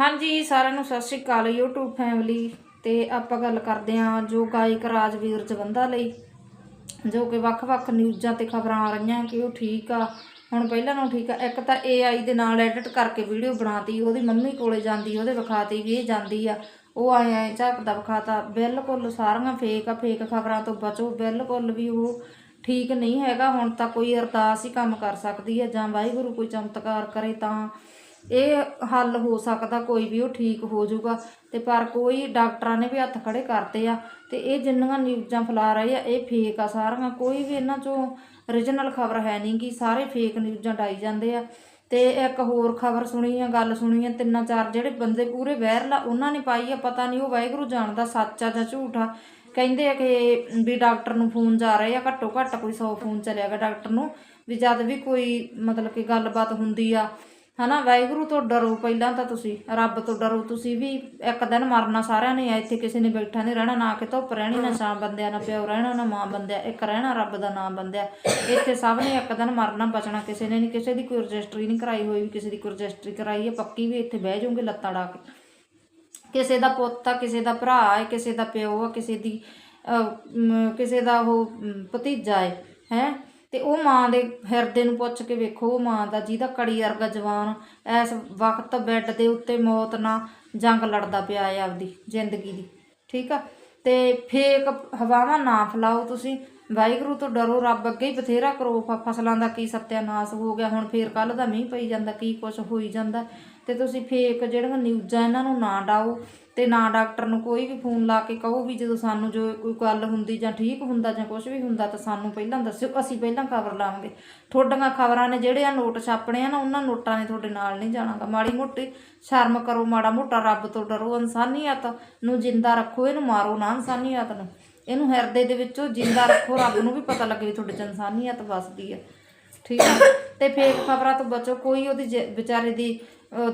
ਹਾਂਜੀ, ਸਾਰਿਆਂ ਨੂੰ ਸਤਿ ਸ਼੍ਰੀ ਅਕਾਲ YouTube ਫੈਮਿਲੀ ਤੇ ਆਪਾਂ ਗੱਲ ਕਰਦੇ ਹਾਂ ਜੋ ਗਾਇਕ ਰਾਜਵੀਰ ਜਵੰਦਾ ਲਈ, ਜੋ ਕਿ ਵੱਖ-ਵੱਖ ਨਿਊਜ਼ਾਂ ਤੇ ਖਬਰਾਂ ਆ ਰਹੀਆਂ ਕਿ ਉਹ ਠੀਕ ਆ। ਹੁਣ ਪਹਿਲਾਂ ਨਾਲੋਂ ਠੀਕ ਆ। ਇੱਕ ਤਾਂ AI ਦੇ ਨਾਲ ਐਡਿਟ ਕਰਕੇ ਵੀਡੀਓ ਬਣਾਤੀ, ਉਹਦੀ ਮੰਮੀ ਕੋਲੇ ਜਾਂਦੀ, ਉਹਦੇ ਵਿਖਾਤੀ ਵੀ ਇਹ ਜਾਂਦੀ ਆ। ਉਹ ਆਏ ਆਏ ਝਾਕਦਾ ਵਿਖਾਤਾ। ਬਿਲਕੁਲ ਸਾਰੀਆਂ ਫੇਕ ਆ ਫੇਕ ਖਬਰਾਂ ਤੋਂ ਬਚੋ। ਬਿਲਕੁਲ ਵੀ ਉਹ ਠੀਕ ਨਹੀਂ ਹੈਗਾ। ਹੁਣ ਤਾਂ ਕੋਈ ਅਰਦਾਸ ਹੀ ਕੰਮ ਕਰ ਸਕਦੀ ਹੈ ਜਾਂ ਵਾਹਿਗੁਰੂ ਕੋਈ ਚਮਤਕਾਰ ਕਰੇ ਤਾਂ ਇਹ ਹੱਲ ਹੋ ਸਕਦਾ, ਕੋਈ ਵੀ ਉਹ ਠੀਕ ਹੋ ਜਾਊਗਾ। ਤੇ ਪਰ ਕੋਈ ਡਾਕਟਰਾਂ ਨੇ ਵੀ ਹੱਥ ਖੜੇ ਕਰਤੇ ਆ ਤੇ ਇਹ ਜਿੰਨੀਆਂ ਨਿਊਜ਼ਾਂ ਫੈਲਾ ਰਹੇ ਆ, ਇਹ ਫੇਕ ਆ ਸਾਰੀਆਂ। ਕੋਈ ਵੀ ਇਹਨਾਂ ਚੋਂ origignal ਖਬਰ ਹੈ ਨਹੀਂ ਕਿ ਸਾਰੇ ਫੇਕ ਨਿਊਜ਼ਾਂ ਡਾਈ ਜਾਂਦੇ ਆ। ਤੇ ਇੱਕ ਹੋਰ ਖਬਰ ਸੁਣੀ ਆ, ਗੱਲ ਸੁਣੀ ਆ, ਤਿੰਨਾਂ ਚਾਰ ਜਿਹੜੇ ਬੰਦੇ ਪੂਰੇ ਵਾਇਰਲ ਆ, ਉਹਨਾਂ ਨੇ ਪਾਈ ਆ, ਪਤਾ ਨਹੀਂ ਉਹ ਵਾਹਿਗੁਰੂ ਜਾਣਦਾ ਸੱਚ ਆ ਜਾਂ ਝੂਠ ਆ। ਕਹਿੰਦੇ ਆ ਕਿ ਵੀ ਡਾਕਟਰ ਨੂੰ ਫੋਨ ਜਾ ਰਹੇ ਆ, ਘੱਟੋ ਘੱਟ ਕੋਈ 100 ਫੋਨ ਚਲਿਆਗਾ ਡਾਕਟਰ ਨੂੰ, ਵੀ ਜਦ ਵੀ ਕੋਈ ਮਤਲਬ ਕਿ ਗੱਲਬਾਤ ਹੁੰਦੀ ਆ ਹਨਾ, ਵਾਹਿਗੁਰੂ ਤੋਂ ਡਰੋ ਪਹਿਲਾਂ ਤਾਂ ਤੁਸੀਂ, ਰੱਬ ਤੋਂ ਡਰੋ। ਤੁਸੀਂ ਵੀ ਇੱਕ ਦਿਨ ਮਰਨਾ ਸਾਰਿਆਂ ਨੇ ਆ ਇੱਥੇ ਕਿਸੇ ਨੇ ਬੈਠਾ ਨਹੀਂ ਰਹਿਣਾ, ਨਾ ਕਿ ਧੁੱਪ ਰਹਿਣੀ, ਨਾ ਛਾਂ ਬੰਦਿਆ ਨਾ ਪਿਓ ਰਹਿਣਾ, ਨਾ ਮਾਂ ਬੰਦਿਆ, ਇੱਕ ਰਹਿਣਾ ਰੱਬ ਦਾ ਨਾਮ ਬੰਦਿਆ। ਇੱਥੇ ਸਭ ਨੇ ਇੱਕ ਦਿਨ ਮਰਨਾ, ਬਚਣਾ ਕਿਸੇ ਨੇ ਨਹੀਂ, ਕਿਸੇ ਦੀ ਕੋਈ ਰਜਿਸਟਰੀ ਨਹੀਂ ਕਰਾਈ ਹੋਈ ਵੀ ਕਿਸੇ ਦੀ ਕੋਈ ਰਜਿਸਟਰੀ ਕਰਾਈ ਹੈ, ਪੱਕੀ ਵੀ ਇੱਥੇ ਬਹਿ ਜਾਓਗੇ ਲੱਤਾਂ ਡਾ ਕੇ। ਕਿਸੇ ਦਾ ਪੁੱਤ ਆ, ਕਿਸੇ ਦਾ ਭਰਾ ਹੈ ਕਿਸੇ ਦਾ ਪਿਓ ਆ, ਕਿਸੇ ਦੀ ਕਿਸੇ ਦਾ ਉਹ ਭਤੀਜਾ ਹੈ ਹੈ? ਤੇ ਉਹ ਮਾਂ ਦੇ ਹਿਰਦੇ ਨੂੰ ਪੁੱਛ ਕੇ ਵੇਖੋ, ਉਹ ਮਾਂ ਦਾ ਜਿਹਦਾ ਕੜੀ ਵਰਗਾ ਜਵਾਨ ਇਸ ਵਕਤ ਬੈੱਡ ਦੇ ਉੱਤੇ ਮੌਤ ਨਾਲ ਜੰਗ ਲੜਦਾ ਪਿਆ ਹੈ ਆਪਦੀ ਜ਼ਿੰਦਗੀ ਦੀ, ਠੀਕ ਆ? ਤੇ ਫੇਕ ਹਵਾਵਾਂ ਨਾ ਫੈਲਾਓ ਤੁਸੀਂ ਵਾਹਿਗੁਰੂ ਤੋਂ ਡਰੋ, ਰੱਬ ਅੱਗੇ ਹੀ ਬਥੇਰਾ ਕਰੋ। ਫ- ਫਸਲਾਂ ਦਾ ਕੀ ਸੱਤਿਆਨਾਸ਼ ਹੋ ਗਿਆ। ਹੁਣ ਫੇਰ ਕੱਲ ਦਾ ਮੀਂਹ ਪਈ ਜਾਂਦਾ, ਕੀ ਕੁਛ ਹੋਈ ਜਾਂਦਾ। ਤੇ ਤੁਸੀਂ ਫੇਕ ਜਿਹੜੀਆਂ ਨਿਊਜ਼ਾਂ ਇਹਨਾਂ ਨੂੰ ਨਾ ਡਾਓ ਤੇ ਨਾ ਡਾਕਟਰ ਨੂੰ ਕੋਈ ਵੀ ਫੋਨ ਲਾ ਕੇ ਕਹੋ ਵੀ ਜਦੋਂ ਸਾਨੂੰ ਜੋ ਕੋਈ ਗੱਲ ਹੁੰਦੀ ਜਾਂ ਠੀਕ ਹੁੰਦਾ ਜਾਂ ਕੁਝ ਵੀ ਹੁੰਦਾ ਤਾਂ ਸਾਨੂੰ ਪਹਿਲਾਂ ਦੱਸਿਓ, ਅਸੀਂ ਪਹਿਲਾਂ ਖਬਰ ਲਾਵਾਂਗੇ। ਤੁਹਾਡੀਆਂ ਖਬਰਾਂ ਨੇ ਜਿਹੜੇ ਆ ਨੋਟ ਛਾਪਣੇ ਆ ਨਾ, ਉਹਨਾਂ ਨੋਟਾਂ ਨੇ ਤੁਹਾਡੇ ਨਾਲ ਨਹੀਂ ਜਾਣਾਗਾ ਮਾੜੀ ਮੋਟੀ ਸ਼ਰਮ ਕਰੋ, ਮਾੜਾ ਮੋਟਾ ਰੱਬ ਤੋਂ ਡਰੋ। ਇਨਸਾਨੀਅਤ ਨੂੰ ਜਿੰਦਾ ਰੱਖੋ, ਇਹਨੂੰ ਮਾਰੋ ਨਾ ਇਨਸਾਨੀਅਤ ਨੂੰ। ਇਹਨੂੰ ਹਿਰਦੇ ਦੇ ਵਿੱਚੋਂ ਜਿੰਦਾ ਰੱਖੋ ਰੱਬ ਨੂੰ ਵੀ ਪਤਾ ਲੱਗੇ ਤੁਹਾਡੇ ਚ ਇਨਸਾਨੀਅਤ ਵਸਦੀ ਹੈ। ਠੀਕ ਹੈ ਤੇ ਫੇਕ ਖਬਰਾਂ ਤੋਂ ਬਚੋ ਕੋਈ ਉਹਦੀ ਜ- ਵਿਚਾਰੇ ਦੀ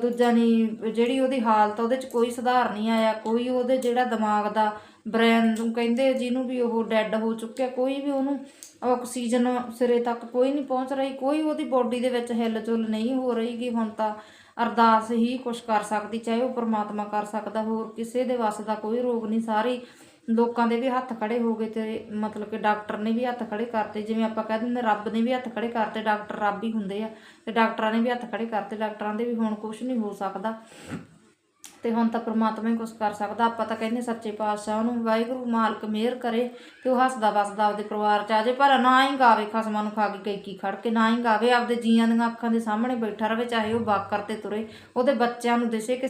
ਦੂਜਾ ਨਹੀਂ ਜਿਹੜੀ ਉਹਦੀ ਹਾਲਤ ਆ, ਉਹਦੇ ਚ ਕੋਈ ਸੁਧਾਰ ਨਹੀਂ ਆਇਆ। ਕੋਈ ਉਹਦੇ ਜਿਹੜਾ ਦਿਮਾਗ ਦਾ ਬ੍ਰੇਨ ਨੂੰ ਕਹਿੰਦੇ ਜਿਹਨੂੰ ਵੀ ਉਹ ਡੈੱਡ ਹੋ ਚੁੱਕਿਆ ਕੋਈ ਵੀ ਉਹਨੂੰ ਆਕਸੀਜਨ ਸਿਰੇ ਤੱਕ ਕੋਈ ਨਹੀਂ ਪਹੁੰਚ ਰਹੀ ਕੋਈ ਉਹਦੀ ਬੋਡੀ ਦੇ ਵਿੱਚ ਹਿਲਜੁਲ ਨਹੀਂ ਹੋ ਰਹੀ ਕਿ ਹੁਣ ਤਾਂ ਅਰਦਾਸ ਹੀ ਕੁਛ ਕਰ ਸਕਦੀ ਚਾਹੇ ਉਹ ਪਰਮਾਤਮਾ ਕਰ ਸਕਦਾ ਹੋਰ ਕਿਸੇ ਦੇ ਵੱਸ ਦਾ ਕੋਈ ਰੋਗ ਨਹੀਂ। ਸਾਰੀ ਲੋਕਾਂ ਦੇ ਵੀ ਹੱਥ ਖੜੇ ਹੋ ਗਏ ਤੇ ਮਤਲਬ ਕਿ ਡਾਕਟਰ ਨੇ ਵੀ ਹੱਥ ਖੜੇ ਕਰਤੇ, ਜਿਵੇਂ ਆਪਾਂ ਕਹਿ ਦਿੰਦੇ ਰੱਬ ਨੇ ਵੀ ਹੱਥ ਖੜੇ ਕਰਤੇ, ਡਾਕਟਰ ਰੱਬ ਹੀ ਹੁੰਦੇ ਆ, ਤੇ ਡਾਕਟਰਾਂ ਨੇ ਵੀ ਹੱਥ ਖੜੇ ਕਰਤੇ, ਡਾਕਟਰਾਂ ਦੇ ਵੀ ਹੁਣ ਕੁਝ ਨਹੀਂ ਹੋ ਸਕਦਾ, ਤੇ ਹੁਣ ਤਾਂ ਪ੍ਰਮਾਤਮਾ ਹੀ ਕੁਝ ਕਰ ਸਕਦਾ, ਆਪਾਂ ਤਾਂ ਕਹਿੰਦੇ ਸੱਚੇ ਪਾਤਸ਼ਾਹ ਨੂੰ, ਵਾਹਿਗੁਰੂ ਮਾਲਕ ਮਿਹਰ ਕਰੇ, ਤੇ ਉਹ ਹੱਸਦਾ ਵਸਦਾ ਆਪਦੇ ਪਰਿਵਾਰ ਚ ਆ ਜਾਏ, ਪਰ ਨਾ ਹੀ ਗਾਵੇ ਖਸਮਾਂ ਨੂੰ ਖਾ ਕੇ ਕਈ ਖੜ ਕੇ, ਨਾ ਹੀ ਗਾਵੇ ਆਪਦੇ ਜੀਆਂ ਦੀਆਂ ਅੱਖਾਂ ਦੇ ਸਾਹਮਣੇ ਬੈਠਾ ਰਵੇ, ਚਾਹੇ ਉਹ ਬਾਕਰ ਤੇ ਤੁਰੇ, ਉਹਦੇ ਬੱਚਿਆਂ ਨੂੰ ਦਿਸੇ ਕਿ